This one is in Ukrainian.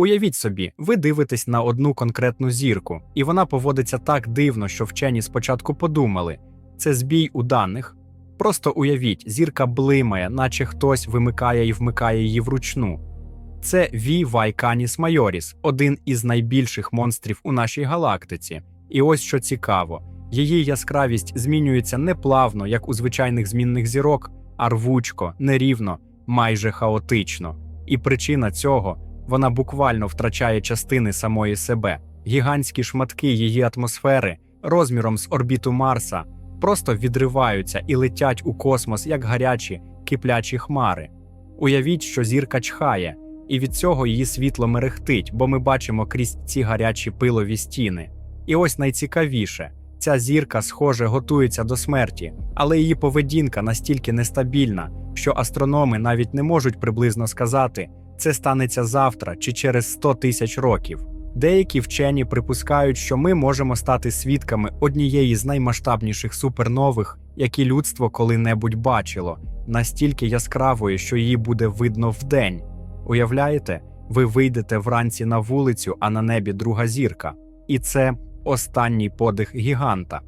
Уявіть собі, ви дивитесь на одну конкретну зірку, і вона поводиться так дивно, що вчені спочатку подумали: це збій у даних. Просто уявіть, зірка блимає, наче хтось вимикає і вмикає її вручну. Це V Canis Majoris, один із найбільших монстрів у нашій галактиці. І ось що цікаво: її яскравість змінюється не плавно, як у звичайних змінних зірок, а рвучко, нерівно, майже хаотично. І причина цього вона буквально втрачає частини самої себе. Гігантські шматки її атмосфери розміром з орбіту Марса просто відриваються і летять у космос як гарячі, киплячі хмари. Уявіть, що зірка чхає, і від цього її світло мерехтить, бо ми бачимо крізь ці гарячі пилові стіни. І ось найцікавіше: ця зірка, схоже, готується до смерті, але її поведінка настільки нестабільна, що астрономи навіть не можуть приблизно сказати, це станеться завтра чи через 100 тисяч років. Деякі вчені припускають, що ми можемо стати свідками однієї з наймасштабніших супернових, які людство коли-небудь бачило, настільки яскравої, що її буде видно вдень. Уявляєте, ви вийдете вранці на вулицю, а на небі друга зірка. І це останній подих гіганта.